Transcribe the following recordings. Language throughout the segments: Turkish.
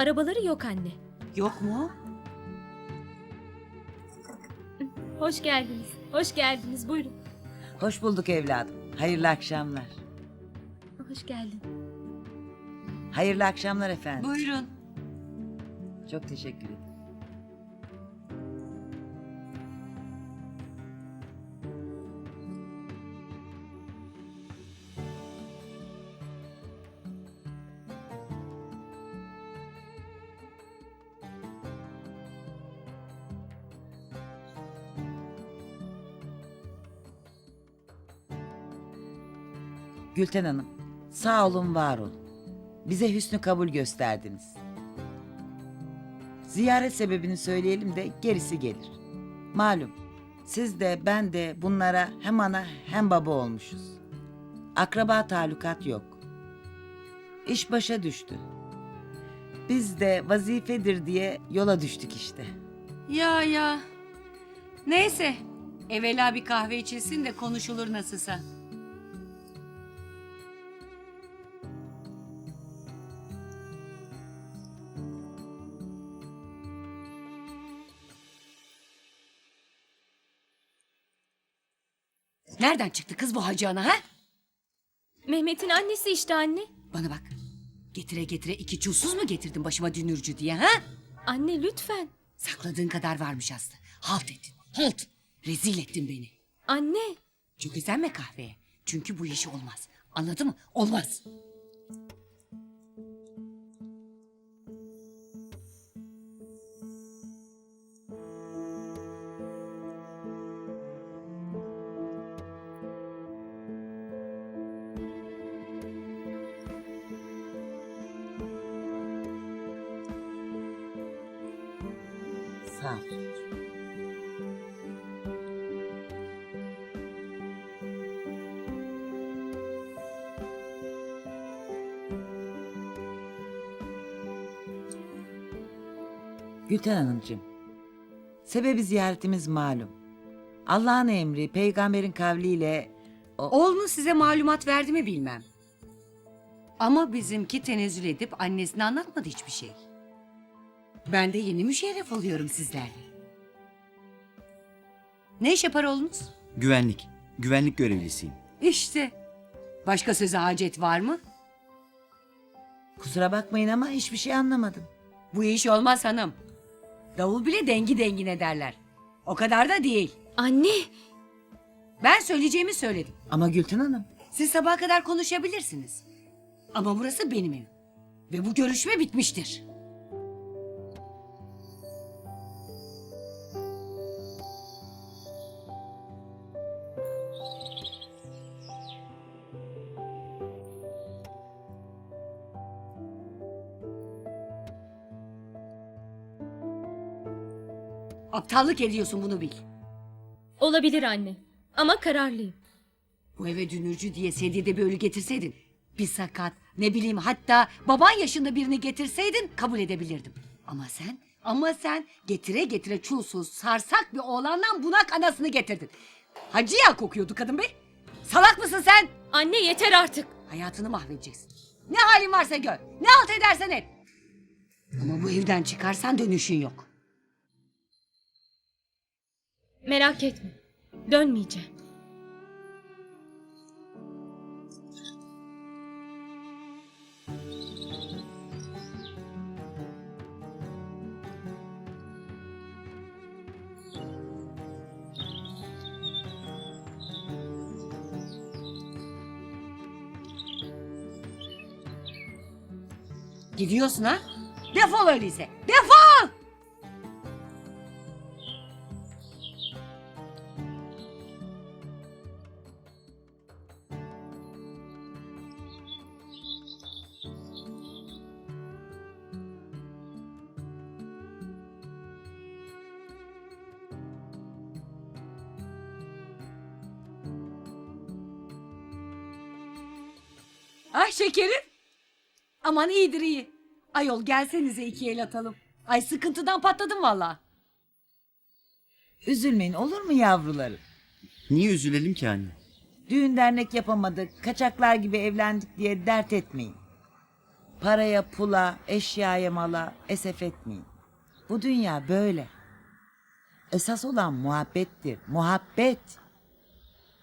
Arabaları yok anne. Yok mu? Hoş geldiniz. Hoş geldiniz. Buyurun. Hoş bulduk evladım. Hayırlı akşamlar. Hoş geldin. Hayırlı akşamlar efendim. Buyurun. Çok teşekkür ederim. Gülten Hanım, sağ olun var olun. Bize hüsnü kabul gösterdiniz. Ziyaret sebebini söyleyelim de gerisi gelir. Malum siz de ben de bunlara hem ana hem baba olmuşuz. Akraba talukat yok. İş başa düştü. Biz de vazifedir diye yola düştük işte. Ya ya. Neyse. Evvela bir kahve içilsin de konuşulur nasılsa. Nereden çıktı kız bu hacı ana ha? Mehmet'in annesi işte anne. Bana bak. Getire getire iki çulsuz mu getirdin başıma dünürcü diye ha? Anne lütfen. Sakladığın kadar varmış Aslı. Halt ettin. Halt. Rezil ettin beni. Anne. Çok özenme kahveye. Çünkü bu iş olmaz. Anladın mı? Olmaz. Sağ. Gülten Hanımcığım, sebebi ziyaretimiz malum. Allah'ın emri, peygamberin kavliyle Oğlunu size malumat verdi mi bilmem. Ama bizimki tenezzül edip annesine anlatmadı hiçbir şey. Ben de yeni müşerref oluyorum sizlerle. Ne iş yapar oğlunuz? Güvenlik. Güvenlik görevlisiyim. İşte. Başka söze hacet var mı? kusura bakmayın ama hiçbir şey anlamadım. Bu iş olmaz hanım. Davul bile dengi dengine derler. O kadar da değil. Anne. Ben söyleyeceğimi söyledim. Ama Gülten Hanım, Siz sabaha kadar konuşabilirsiniz. Ama burası benim evim. Ve bu görüşme bitmiştir. Aptallık ediyorsun bunu bil. Olabilir anne. Ama kararlıyım. Bu eve dünürcü diye sedide bir ölü getirseydin. Bir sakat ne bileyim hatta baban yaşında birini getirseydin kabul edebilirdim. Ama sen ama sen getire getire çulsuz sarsak bir oğlandan bunak anasını getirdin. Hacı ya kokuyordu kadın be. Salak mısın sen? Anne yeter artık. Hayatını mahvedeceksin. Ne halin varsa gör. Ne halt edersen et. Ama bu evden çıkarsan dönüşün yok. Merak etme. Dönmeyeceğim. Gidiyorsun ha? Defol öyleyse. Defol! Ay şekerim. Aman iyidir iyi. Ayol gelsenize iki el atalım. Ay sıkıntıdan patladım valla. üzülmeyin olur mu yavrularım? Niye üzülelim ki anne? Düğün dernek yapamadık, kaçaklar gibi evlendik diye dert etmeyin. Paraya, pula, eşyaya, mala esef etmeyin. Bu dünya böyle. Esas olan muhabbettir. Muhabbet.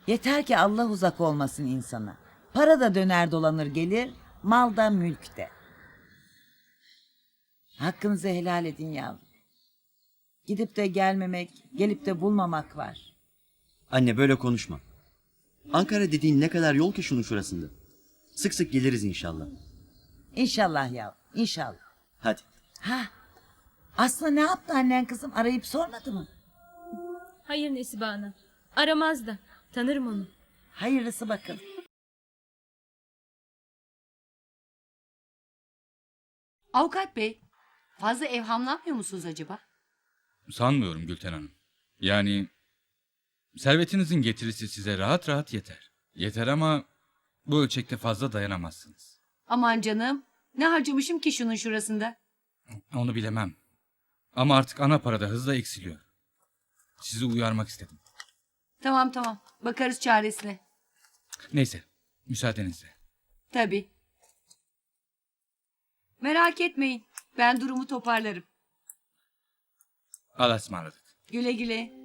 Yeter ki Allah uzak olmasın insana. Para da döner dolanır gelir, mal da mülk de. Hakkınızı helal edin yavrum. Gidip de gelmemek, gelip de bulmamak var. Anne böyle konuşma. Ankara dediğin ne kadar yol ki şunun şurasında. Sık sık geliriz inşallah. İnşallah yavrum, inşallah. Hadi. Ha, Aslı ne yaptı annen kızım? Arayıp sormadı mı? Hayır Nesibe Ana. Aramaz da. Tanırım onu. Hayırlısı bakın. Avukat bey, fazla evhamlanmıyor musunuz acaba? Sanmıyorum Gülten Hanım. Yani servetinizin getirisi size rahat rahat yeter. Yeter ama bu ölçekte fazla dayanamazsınız. Aman canım, ne harcamışım ki şunun şurasında? Onu bilemem. Ama artık ana para da hızla eksiliyor. Sizi uyarmak istedim. Tamam tamam, bakarız çaresine. Neyse, müsaadenizle. Tabii. Merak etmeyin, ben durumu toparlarım. Allah'a ısmarladık. Güle güle.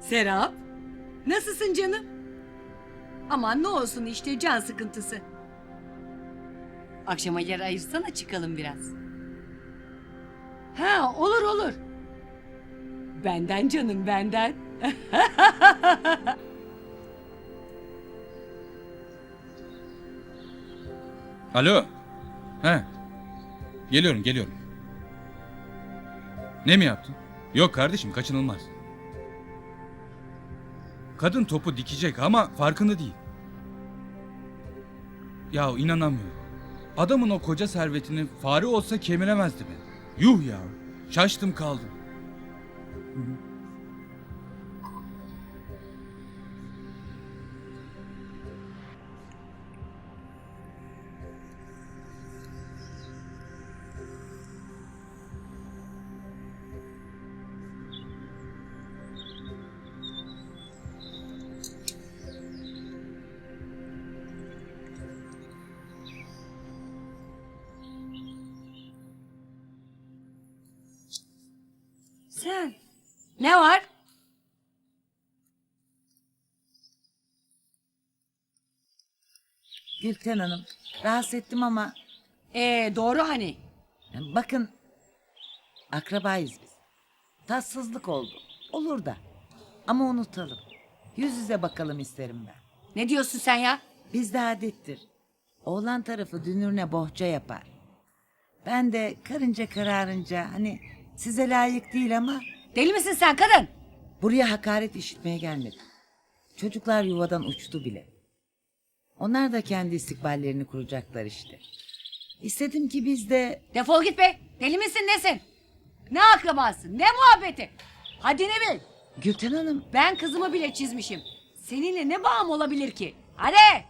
Serap, nasılsın canım? Aman ne olsun işte can sıkıntısı. Akşama yer ayırsana çıkalım biraz. Ha olur olur. Benden canım benden. Alo. He. Geliyorum, geliyorum. Ne mi yaptın? Yok kardeşim, kaçınılmaz. Kadın topu dikecek ama farkında değil. Ya inanamıyorum. Adamın o koca servetini fare olsa kemiremezdi be. Yuh ya. Şaştım kaldım. Sen. Ne var? Gülten Hanım, rahatsız ettim ama Ee doğru hani. bakın akrabayız biz. Tatsızlık oldu. Olur da. Ama unutalım. Yüz yüze bakalım isterim ben. Ne diyorsun sen ya? Bizde adettir. Oğlan tarafı dünürüne bohça yapar. Ben de karınca kararınca hani size layık değil ama Deli misin sen kadın? buraya hakaret işitmeye gelmedim. Çocuklar yuvadan uçtu bile. Onlar da kendi istikballerini kuracaklar işte. İstedim ki biz de Defol git be. Deli misin nesin? Ne akrabasın ne muhabbeti? Haddini bil. Gülten Hanım Ben kızımı bile çizmişim. Seninle ne bağım olabilir ki? Hadi.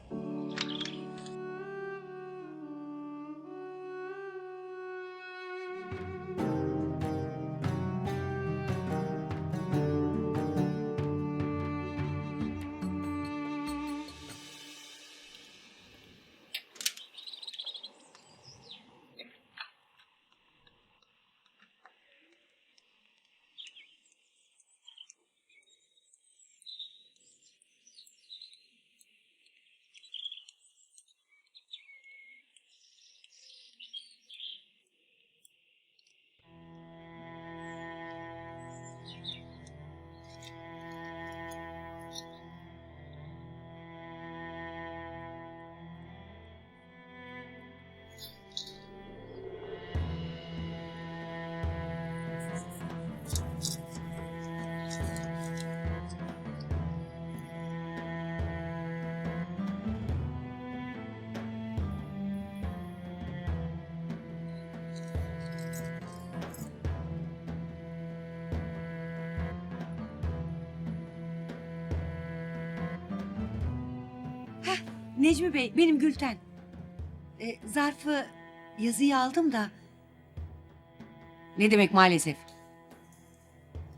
Necmi Bey benim Gülten. E, zarfı yazıyı aldım da. Ne demek maalesef?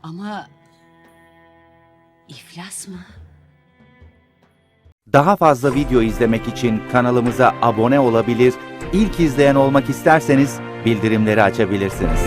Ama iflas mı? Daha fazla video izlemek için kanalımıza abone olabilir, ilk izleyen olmak isterseniz bildirimleri açabilirsiniz.